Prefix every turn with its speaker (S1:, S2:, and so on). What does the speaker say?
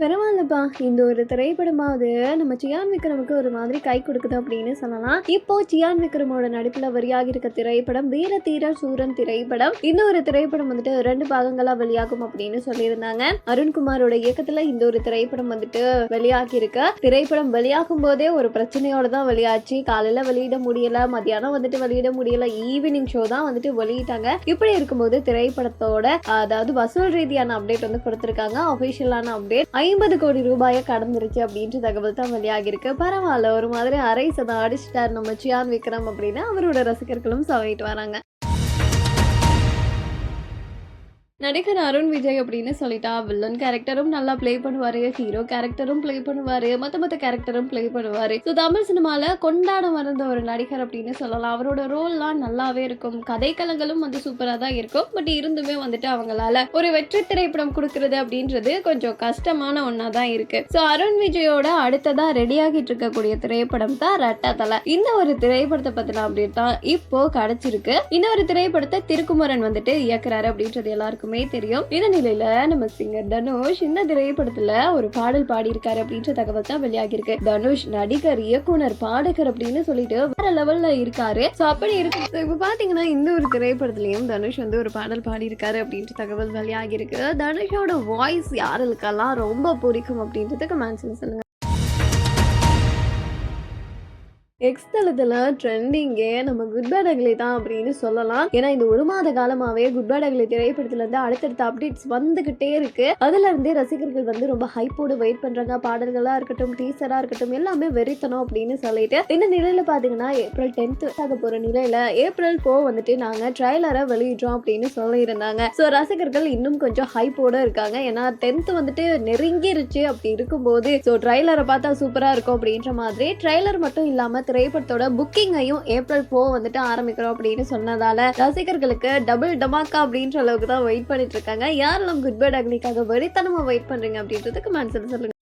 S1: பரவாயில்லப்பா. இந்த ஒரு திரைப்படமாவது நம்ம சியான் விக்ரமுக்கு ஒரு மாதிரி கை கொடுக்குது அப்படின்னு சொல்லலாம். இப்போ சியான் விக்ரமோட நடிப்புல வெளியாகி இருக்க திரைப்படம் வீர தீர சூரன் திரைப்படம். இந்த ஒரு திரைப்படம் வந்துட்டு ரெண்டு பாகங்களா வெளியாகும் அப்படின்னு சொல்லியிருந்தாங்க. அருண்குமாரோட இயக்கத்துல இந்த ஒரு திரைப்படம் வந்துட்டு வெளியாகி இருக்கு. திரைப்படம் வெளியாகும் போதே ஒரு பிரச்சனையோட தான் வெளியாச்சு. காலையில வெளியிட முடியல மத்தியானம் வந்துட்டு வெளியிட முடியல ஈவினிங் ஷோ தான் வந்துட்டு வெளியிட்டாங்க. இப்படி இருக்கும்போது திரைப்படத்தோட அதாவது வசூல் ரீதியான அப்டேட் வந்து கொடுத்திருக்காங்க. அபிஷியலான அப்டேட். ஐம்பது கோடி ரூபாயை கடந்துருச்சு அப்படின்ற தகவல் தான் வெளியாகிருக்கு பரவாயில்ல ஒரு மாதிரி அரை சதம் அடிச்சிட்டார் நம்ம சியான் விக்ரம் அப்படின்னு அவரோட ரசிகர்களும் சவையிட்டு வராங்க. நடிகர் அருண் விஜய் அப்படின்னு சொல்லிட்டா வில்லன் கேரக்டரும் நல்லா ப்ளே பண்ணுவாரு ஹீரோ கேரக்டரும் ப்ளே பண்ணுவாரு மத்த மத்த கேரக்டரும் ப்ளே பண்ணுவாரு. ஸோ தமிழ் சினிமால கொண்டாட மறந்த ஒரு நடிகர் அப்படின்னு சொல்லலாம். அவரோட ரோல்லாம் நல்லாவே இருக்கும். கதைக்களங்களும் வந்து சூப்பராக தான் இருக்கும். பட் இருந்துமே வந்துட்டு அவங்களால ஒரு வெற்றி திரைப்படம் கொடுக்கறது அப்படின்றது கொஞ்சம் கஷ்டமான ஒன்றா தான் இருக்கு. ஸோ அருண் விஜயோட அடுத்ததா ரெடியாகிட்டு இருக்கக்கூடிய திரைப்படம் தான் ரெட்டத்தலை இந்த ஒரு திரைப்படத்தை பத்தின அப்டேட் தான் இப்போ கிடைச்சிருக்கு. இன்னொரு திரைப்படத்தை திருக்குமரன் வந்துட்டு இயக்குறாரு அப்படின்றது எல்லாருக்கும் தெரியும். இந்த நிலையில நம்ம சிங்கர் தனுஷ் இந்த திரைப்படத்துல ஒரு பாடல் பாடியிருக்காரு அப்படின்ற தகவல் தான் வெளியாகிருக்கு தனுஷ் நடிகர் இயக்குனர் பாடகர் அப்படின்னு சொல்லிட்டு வேற லெவல்ல இருக்காரு. ஸோ அப்படி இருக்கு இப்போ இப்ப பாத்தீங்கன்னா இந்த ஒரு திரைப்படத்துலயும் தனுஷ் வந்து ஒரு பாடல் பாடியிருக்காரு அப்படின்ற தகவல் வெளியாகிருக்கு தனுஷோட வாய்ஸ் யாருக்கெல்லாம் ரொம்ப பிடிக்கும் அப்படின்றது கமெண்ட்ஸ்ல சொல்லுங்க எக்ஸ் தளத்தில் ட்ரெண்டிங்கே நம்ம குட் பேட் அக்லி தான் அப்படின்னு சொல்லலாம். ஏன்னா இந்த ஒரு மாத காலமாவே குட் பேட் அக்லி திரைப்படத்துல இருந்து அடுத்தடுத்த அப்டேட்ஸ் வந்துகிட்டே இருக்கு. அதுல இருந்தே ரசிகர்கள் வந்து ரொம்ப ஹைப்போடு வெயிட் பண்றாங்க. பாடல்களா இருக்கட்டும் டீசரா இருக்கட்டும் எல்லாமே வெறித்தனம் அப்படின்னு சொல்லிட்டு இந்த நிலையில பாத்தீங்கன்னா ஏப்ரல் டென்த் ஆக போற நிலையில ஏப்ரல் போ வந்துட்டு நாங்க ட்ரைலரை வெளியிடுறோம் அப்படின்னு சொல்லியிருந்தாங்க. ஸோ ரசிகர்கள் இன்னும் கொஞ்சம் ஹைப்போட இருக்காங்க. ஏன்னா டென்த் வந்துட்டு நெருங்கிருச்சு. அப்படி இருக்கும்போது ஸோ ட்ரைலரை பார்த்தா சூப்பரா இருக்கும் அப்படின்ற மாதிரி ட்ரைலர் மட்டும் இல்லாம திரைப்படத்தோட புக்கிங்கையும் ஏப்ரல் போ வந்துட்டு ஆரம்பிக்கிறோம் அப்படின்னு சொன்னதால ரசிகர்களுக்கு டபுள் டமாக்கா அப்படின்ற அளவுக்கு தான் வெயிட் பண்ணிட்டு இருக்காங்க. யாரெல்லாம் குட் பை அக்னிக்காக வெறித்தனமா வெயிட் பண்றீங்க அப்படின்றதுக்கு மனசில் சொல்லுங்க.